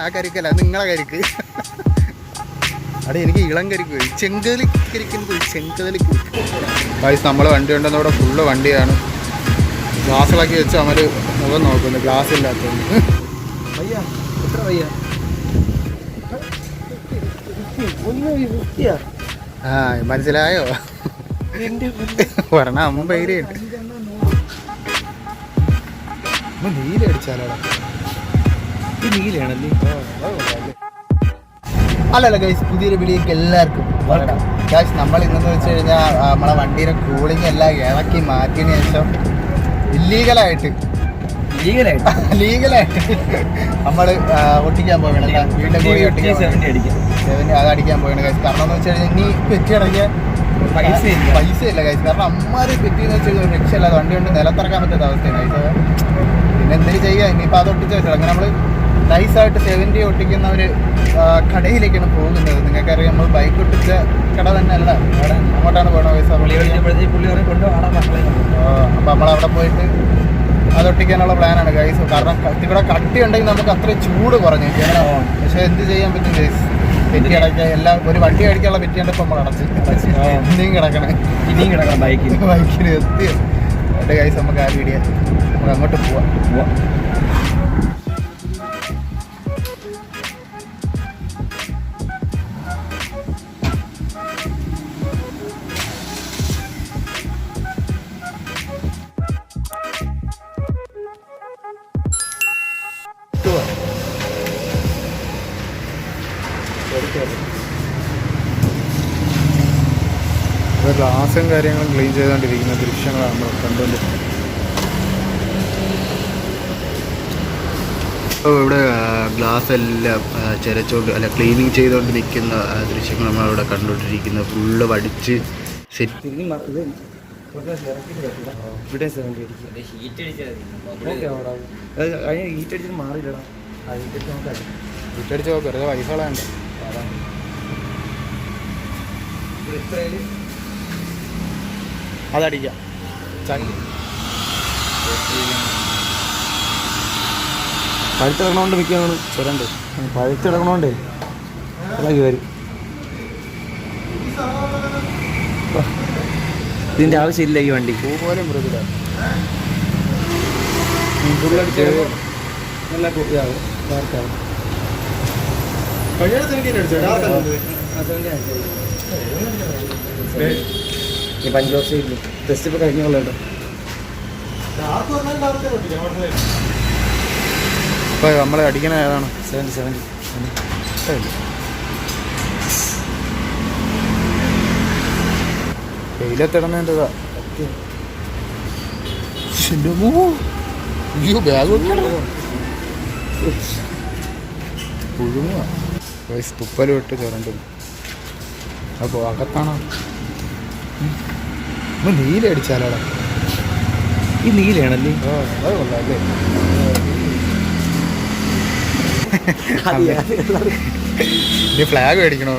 ആ കരിക്കല്ല നിങ്ങളെ കരിക്ക്. അവിടെ എനിക്ക് ഇളം കരിക്ക് പോയി. ചെങ്കലി കരിക്കുന്നു പോയി. ചെങ്കലി വയസ്സ് നമ്മൾ വണ്ടി ഉണ്ടെന്ന് ഇവിടെ ഫുള്ള് വണ്ടിയാണ്. ഗ്ലാസ്സിളക്കി വെച്ച് അവർ മുഖം നോക്കുന്നു. ഗ്ലാസ് ഇല്ലാത്തതുകൊണ്ട് വയ്യ എത്ര വയ്യ ഒന്ന് വൃത്തിയാ ആ മനസ്സിലായോ പറഞ്ഞ അമ്മ പേര് ഈ അല്ലല്ല ഗൈസ് പുതിയൊരു വീഡിയോക്ക് എല്ലാവർക്കും Welcome. ഗൈസ് നമ്മൾ ഇന്നെന്ന് വെച്ച് കഴിഞ്ഞാൽ നമ്മളെ വണ്ടിയുടെ കൂളിംഗ് എല്ലാം ഇളക്കി മാറ്റിയതിന് ശേഷം ഇല്ലീഗലായിട്ട് ലീഗലായിട്ട് ലീഗലായിട്ട് നമ്മൾ ഒട്ടിക്കാൻ പോകണം വീട്ടിലെ കൂടി ഒട്ടിക്കാൻ അത് അടിക്കാൻ പോകണം ഗൈസ് കാരണം എന്ന് വെച്ച് കഴിഞ്ഞാൽ ഇനി പെറ്റി അടയ്ക്കാൻ പൈസ. പൈസ ഇല്ല ഗൈസ് കാരണം അമ്മമാര് പെറ്റി എന്ന് കഴിഞ്ഞാൽ രക്ഷയില്ല. അത് വണ്ടി കൊണ്ട് നിലത്തിറക്കാൻ പറ്റാത്ത അവസ്ഥയാണ്. ഗൈസ് പിന്നെ എന്തെങ്കിലും ചെയ്യുക ഇനിയിപ്പോൾ അത് ഒട്ടിച്ച് വെച്ചിട്ടുണ്ട് അങ്ങനെ നമ്മൾ നൈസായിട്ട് സെവന്റി ഒട്ടിക്കുന്ന ഒരു കടയിലേക്കാണ് പോകുന്നത്. നിങ്ങൾക്കറിയാം നമ്മൾ ബൈക്ക് ഒട്ടിച്ച കട തന്നെ അല്ല അവിടെ അങ്ങോട്ടാണ് പോകണത് അപ്പോൾ നമ്മൾ അവിടെ പോയിട്ട് അത് ഒട്ടിക്കാനുള്ള പ്ലാനാണ് ഗൈസ് കാരണം ഇവിടെ കട്ടി ഉണ്ടെങ്കിൽ നമുക്ക് അത്രയും ചൂട് കുറഞ്ഞു. പക്ഷെ എന്ത് ചെയ്യാൻ പറ്റും ഗൈസ് പെറ്റി അടയ്ക്കാൻ എല്ലാം ഒരു വണ്ടി അടിക്കാനുള്ള പെറ്റിയാണ് ഇപ്പം നമ്മൾ അടച്ച്. ഇനിയും കിടക്കണേ. ഇനിയും കിടക്കണം ബൈക്കിൽ ബൈക്കിൽ എത്തി. ഗൈസ് നമുക്ക് ആ വീഡിയോ നമുക്ക് അങ്ങോട്ട് പോവാം. ഇത് ഗ്ലാസും കാര്യങ്ങളും ക്ലീൻ ചെയ്തുകൊണ്ടിരിക്കുന്ന ദൃശ്യങ്ങളാണ് നമ്മൾ കണ്ടുകൊണ്ടിരിക്കുന്നത് അപ്പോൾ ഇവിടെ ഗ്ലാസ് എല്ലാം ചിരച്ചുകൊണ്ട് അല്ല ക്ലീനിങ് ചെയ്തുകൊണ്ടിരിക്കുന്ന നിൽക്കുന്ന നമ്മൾ ദൃശ്യങ്ങൾ നമ്മളിവിടെ കണ്ടുകൊണ്ടിരിക്കുന്നത് ഫുള്ള് വടിച്ച് സെറ്റ് ഇവിടെ അവിടെ. ഹീറ്റ് അടിച്ചിട്ട് മാറിയില്ലടാ. ഹീറ്റ് അടിച്ച് നോക്ക് വെറുതെ പൈസ കളയണ്ട. ഇവിടെ ഇത്രയിൽ അതടിക്കാം. ചങ്ങി പഴുത്തിടക്കണോണ്ട് മിക്കാണ് ചുരണ്ട്. പഴുത്തിടക്കണോണ്ടേ ഇളകി വരും ഇതിന്റെ ആവശ്യമില്ല ഈ വണ്ടി. പോലും മൃദുല നല്ല അടിച്ചോ ഡാർക്കാവും ഈ വർഷം ഇല്ല ടെസ്റ്റ് ഇപ്പോൾ കഴിഞ്ഞോളൂ കേട്ടോ അപ്പോൾ നമ്മളെ അടിക്കണ ഏതാണ്? സെവന്റി സെവന്റി വെയിലത്തിടുന്നതിന്റെതാ. അയ്യോ ബാഗ് പുഴുങ്ങുക തുപ്പലും ഇട്ട് ചുരണ്ടും അപ്പോൾ അകത്താണോ? നീലടിച്ചാലോടാ ഈ നീലയാണല്ലേ? അത് കൊള്ളാം ഇനി ഫ്ലാഗ് മേടിക്കണോ?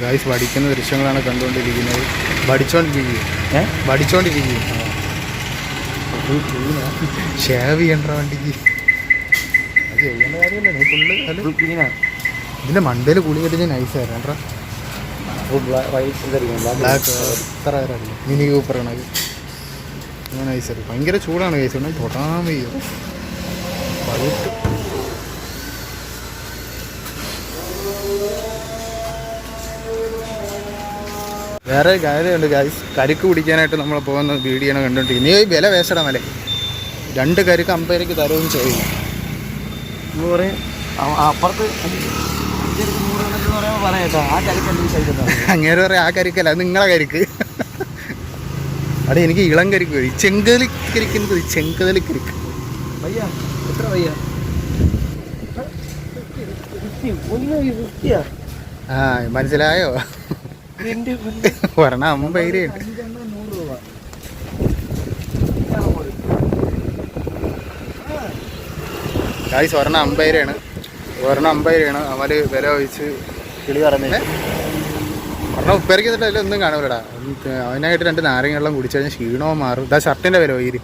ഗായ്സ് വടിക്കുന്ന ദൃശ്യങ്ങളാണ് കണ്ടുകൊണ്ടിരിക്കുന്നത്. വടിച്ചോണ്ടിരിക്കുകയും ഏ? വടിച്ചോണ്ടിരിക്കുകയും ഷേവ് ചെയ്യണ്ട വണ്ടിക്ക്? ചെയ്യേണ്ട കാര്യമല്ല? നീ ഫുള്ള് അല്ല ഫുൾ ക്ലീനാ ഇതിന്റെ മണ്ടയിൽ കുളി കെട്ടിച്ച് നൈസായിരുന്നു കേട്ടോ. ബ്ലാക്ക് എത്ര മിനി കൂപ്പർ കണക്ക് നൈസായിരുന്നു ഭയങ്കര ചൂടാണ് കേസ് ഉണ്ടെങ്കിൽ തൊട്ടാൻ വയ്യോ. പഴുത്ത് വേറെ കാര്യമുണ്ട് ഗായ്സ് കരിക്ക് പിടിക്കാനായിട്ട് നമ്മൾ പോകുന്ന വീഡിയോ കണ്ടുകൊണ്ടിരിക്കുന്നത് നീ വില ഇടാൻ മലേ രണ്ട് കരിക്ക് അമ്പതിലേക്ക് തരവും ചെയ്യില്ല അ- അപ്പുറത്ത് അങ്ങനെ നൂറ് പറയാം ആ ആ കരിക്കല്ല നിങ്ങളെ കരിക്ക്. അവിടെ എനിക്ക് ഇളം കരിക്ക് ചെങ്കലി കരിക്കുന്നത് ചെങ്കതലി കരിക്ക്. വയ്യ എത്ര വയ്യ അമ്മ പേര് ആ മനസ്സിലായോ? പറഞ്ഞ ഗായ്സ് ഒരെണ്ണം അമ്പയറാണ്. ഒരെണ്ണം അമ്പയറാണ്. അവർ വില ഒഴിച്ച് കിളി പറഞ്ഞത് പറഞ്ഞ ഉപ്പേരിക്കത്തിട്ട് അതിലൊന്നും കാണൂലടാ. അവനായിട്ട് രണ്ട് നാരങ്ങ വെള്ളം കുടിച്ചു കഴിഞ്ഞാൽ ക്ഷീണവും മാറും. ഇതാ ഷർട്ടിന്റെ വില വൈര്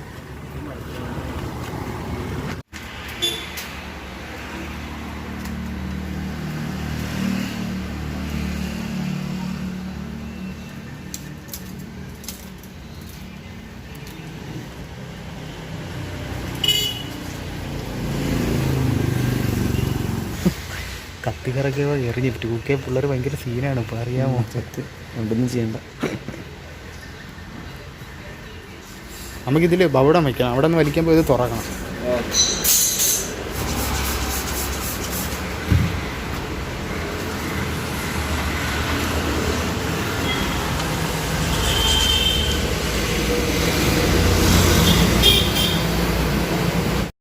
കത്തിക്കറക്കെ എറിഞ്ഞിട്ട് കെ പിള്ളേർ ഭയങ്കര സീനാണ് ഇപ്പം അറിയാമോ? ഒന്നും ചെയ്യണ്ട. നമുക്കിതിൽ ബൗഡം വയ്ക്കണം അവിടെ നിന്ന് വലിക്കുമ്പോൾ ഇത് തുറക്കണം.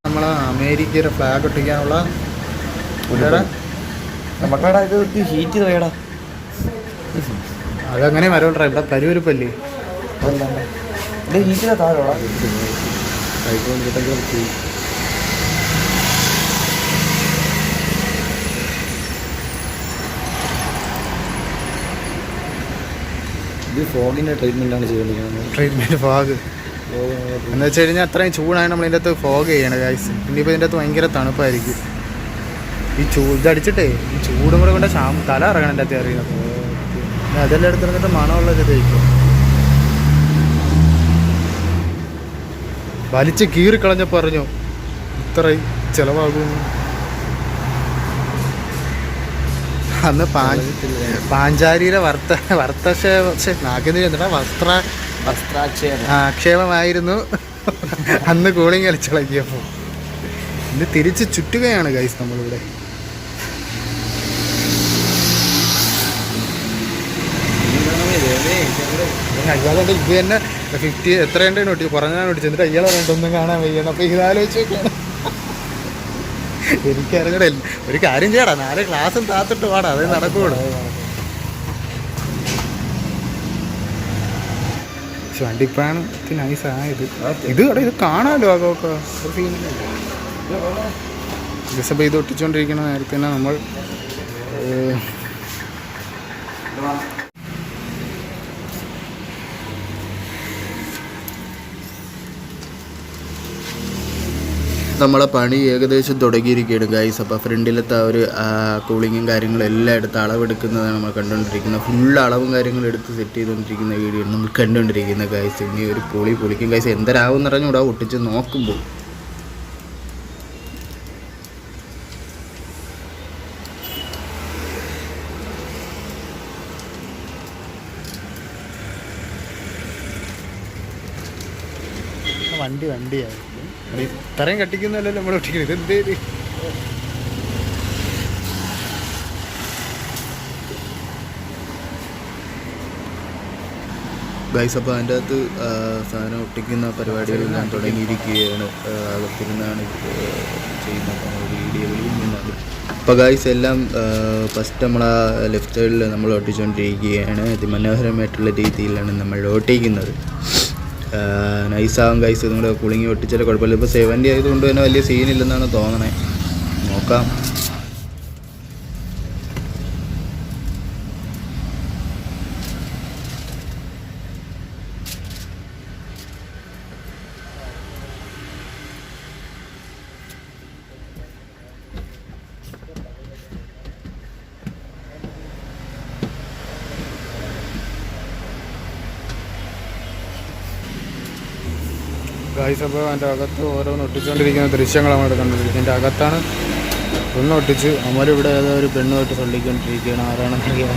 നമ്മളെ അമേരിക്കയുടെ ഫ്ലാഗ് ഒട്ടിക്കാനുള്ള ഇവിടെടാ, മക്കളടാ ഇത് ഹീറ്റ് ചെയ്ത് അതങ്ങനെ വരോണ്ടാ ഇവിടെ തരുവരുപ്പല്ലേ ഇത് ഹീറ്റ് ചെയ്താൽ താഴെടാ ഇത് ഫോഗിന്റെ ട്രീറ്റ്മെന്റ് ആണ് ചെയ്തുകൊണ്ടിരിക്കുന്നത് ട്രീറ്റ്മെന്റ് ഫോഗ് എന്ന് വെച്ച് കഴിഞ്ഞാൽ അത്രയും ചൂടാണ് നമ്മൾ ഇതിന്റെ അകത്ത് ഫോഗ് ചെയ്യണം ഗൈസ് ഇനിയിപ്പോൾ ഇതിന്റെ അകത്ത് ഭയങ്കര തണുപ്പായിരിക്കും. ഈ ചൂ ഇതടിച്ചിട്ടേ ഈ ചൂടും കൂടെ കൊണ്ട് ശാം തല ഇറങ്ങണം എന്റെ അകത്ത് അറിയുന്നത് അതെല്ലാം എടുത്തിരുന്നിട്ട് മണമുള്ള ഇത് തേക്കും വലിച്ച് കീറിക്കളഞ്ഞ പറഞ്ഞു ഇത്ര ചിലവാകും. അന്ന് പാഞ്ചാരിയിലെ വർത്ത വർത്തക്ഷേപ ചെന്നിട്ടാ വസ്ത്ര വസ്ത്രാക്ഷേപം. ആക്ഷേപമായിരുന്നു അന്ന് കൂളിങ് കളിച്ചിളക്കിയപ്പോൾ ഇന്ന് തിരിച്ച് ചുറ്റുകയാണ് ഗൈസ് നമ്മളിവിടെ. അയ്യാളുണ്ട് ഇത് തന്നെ ഫിഫ്റ്റി എത്രയുണ്ട് നോട്ടി കുറഞ്ഞാൽ നോട്ടി എന്നിട്ട് അയ്യാൾ രണ്ടൊന്നും കാണാൻ വയ്യണം അപ്പോൾ ഇതാലോചിച്ച് നോക്കിയാണ്. എനിക്കറിയണ ഒരു കാര്യം ചെയ്യടാ. നാല് ക്ലാസ്സും താത്തിട്ട് പാടാ അതേ നടക്കൂടെ പക്ഷെ വണ്ടി ഇപ്പോഴാണ് ഇത്. ഇത് കാണാമല്ലോ അതൊക്കെ ദിവസം ഇത് ഒട്ടിച്ചുകൊണ്ടിരിക്കുന്ന നേരത്തെ തന്നെ നമ്മൾ നമ്മളെ പണി ഏകദേശം തുടങ്ങിയിരിക്കുകയാണ് ഗൈസ് അപ്പോൾ ഫ്രണ്ടിലത്തെ ആ ഒരു കൂളിങ്ങും കാര്യങ്ങളും എല്ലാം എടുത്ത് അളവെടുക്കുന്നതാണ് നമ്മൾ കണ്ടുകൊണ്ടിരിക്കുന്നത്. ഫുൾ അളവും കാര്യങ്ങളും എടുത്ത് സെറ്റ് ചെയ്തുകൊണ്ടിരിക്കുന്ന വീഡിയോ നമ്മൾ കണ്ടുകൊണ്ടിരിക്കുന്നത് ഗൈസ് ഇനി ഒരു പൊളി പൊളിക്കും ഗൈസ് എന്തരാവും എന്ന് പറഞ്ഞൂടാ ഒട്ടിച്ച് നോക്കുമ്പോൾ. വണ്ടി വണ്ടിയായിരിക്കും. ഇത്രയും കട്ടിക്കുന്നല്ലോ നമ്മൾ ഒട്ടിക്കുന്നത്. ഇതെന്തേര് ഗൈസ് അപ്പോൾ അതിന്റെ അകത്ത് സാധനം ഒട്ടിക്കുന്ന പരിപാടികളെല്ലാം തുടങ്ങിയിരിക്കുകയാണ്. അകത്തിരുന്നാണ് ചെയ്യുന്നത്. ചെയ്യുന്ന വീഡിയോകളിൽ നിന്നാണ്. അപ്പോൾ ഗൈസ് എല്ലാം ഫസ്റ്റ് നമ്മൾ ആ ലെഫ്റ്റ് സൈഡിൽ നമ്മൾ ഒട്ടിച്ചുകൊണ്ടിരിക്കുകയാണ് അതിമനോഹരമായിട്ടുള്ള രീതിയിലാണ് നമ്മൾ ഒട്ടിക്കുന്നത്. നൈസാവും ഗൈസ് നിങ്ങളുടെ കുളിങ്ങി ഒട്ടിച്ചാൽ കുഴപ്പമില്ല. ഇപ്പോൾ സെവന്റി ആയതുകൊണ്ട് തന്നെ വലിയ സീനില്ലെന്നാണ് തോന്നണേ. നോക്കാം. ഗായ്സ് അപ്പോൾ അതിന്റെ അകത്ത് ഓരോന്ന് ഒട്ടിച്ചുകൊണ്ടിരിക്കുന്ന ദൃശ്യങ്ങളാണ് കണ്ടിരിക്കുന്നത് എന്റെ അകത്താണ് ഒന്ന് ഒട്ടിച്ച് അമരിവിടെ ഏതോ ഒരു പെണ്ണുമായിട്ട് തള്ളിക്കൊണ്ടിരിക്കുകയാണ് ആരാണെന്ന് അറിയാം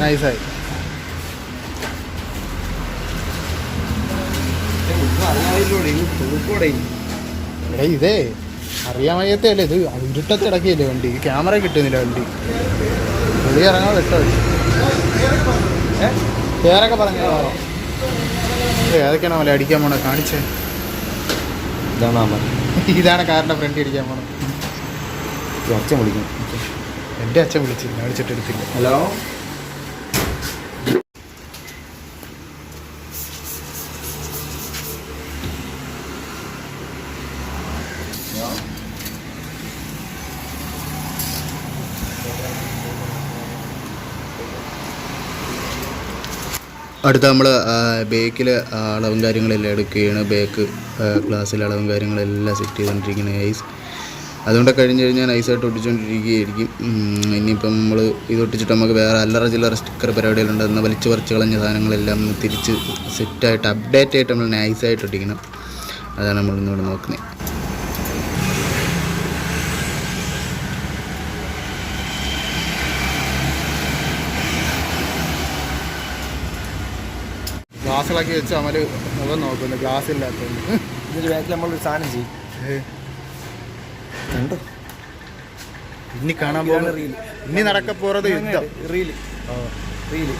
നൈസായി എടാ ഇതേ അറിയാൻ വയ്യത്തല്ലേ ഇത്? ഇരുട്ടത്ത് ഇടക്കിയല്ലേ വണ്ടി? ക്യാമറ കിട്ടുന്നില്ല വണ്ടി. വെളി ഇറങ്ങാൻ വെട്ടോ പേരൊക്കെ പറഞ്ഞോ? ഏതൊക്കെയാണ് മല അടിക്കാൻ പോണേ കാണിച്ചേ. ഇതാണ് അമ്മ? ഇതാണ് കാറിന്റെ ഫ്രണ്ട് അടിക്കാൻ പോണത്. അച്ഛൻ വിളിക്കും എന്റെ അച്ഛൻ വിളിച്ചില്ല അടിച്ചിട്ട് എടുത്തില്ല. ഹലോ? അടുത്ത നമ്മൾ ബേക്കിൽ അളവും കാര്യങ്ങളെല്ലാം എടുക്കുകയാണ്. ബേക്ക് ഗ്ലാസ്സിൽ അളവും കാര്യങ്ങളെല്ലാം സെറ്റ് ചെയ്തുകൊണ്ടിരിക്കുന്നത് ഐസ്. അതുകൊണ്ട് കഴിഞ്ഞ് കഴിഞ്ഞാൽ ഐസായിട്ട് ഒട്ടിച്ചുകൊണ്ടിരിക്കുകയായിരിക്കും ഇനിയിപ്പം നമ്മൾ ഇത് ഒട്ടിച്ചിട്ട് നമുക്ക് വേറെ അല്ലറ ചില്ലറ സ്റ്റിക്കർ പരിപാടികളുണ്ട്. എന്നാൽ വലിച്ചു പറിച്ച് കളഞ്ഞ സാധനങ്ങളെല്ലാം തിരിച്ച് സെറ്റായിട്ട് അപ്ഡേറ്റ് ആയിട്ട് നമ്മൾ നൈസായിട്ട് ഒട്ടിക്കണം. അതാണ് നമ്മൾ ഇന്നിവിടെ നോക്കുന്നത്. ഗ്ലാസ്സിളക്കി വെച്ച് അമൽ മുഖം നോക്കുന്നു ഗ്ലാസ് ഇല്ലാത്ത ഇതിന്റെ ബാക്കിൽ നമ്മളൊരു സാധനം ചെയ്യും. കണ്ടോ? ഇനി കാണാൻ പോകുന്ന പോകുന്നത്. ഇനി നടക്ക പോறது യുദ്ധം. Reel reel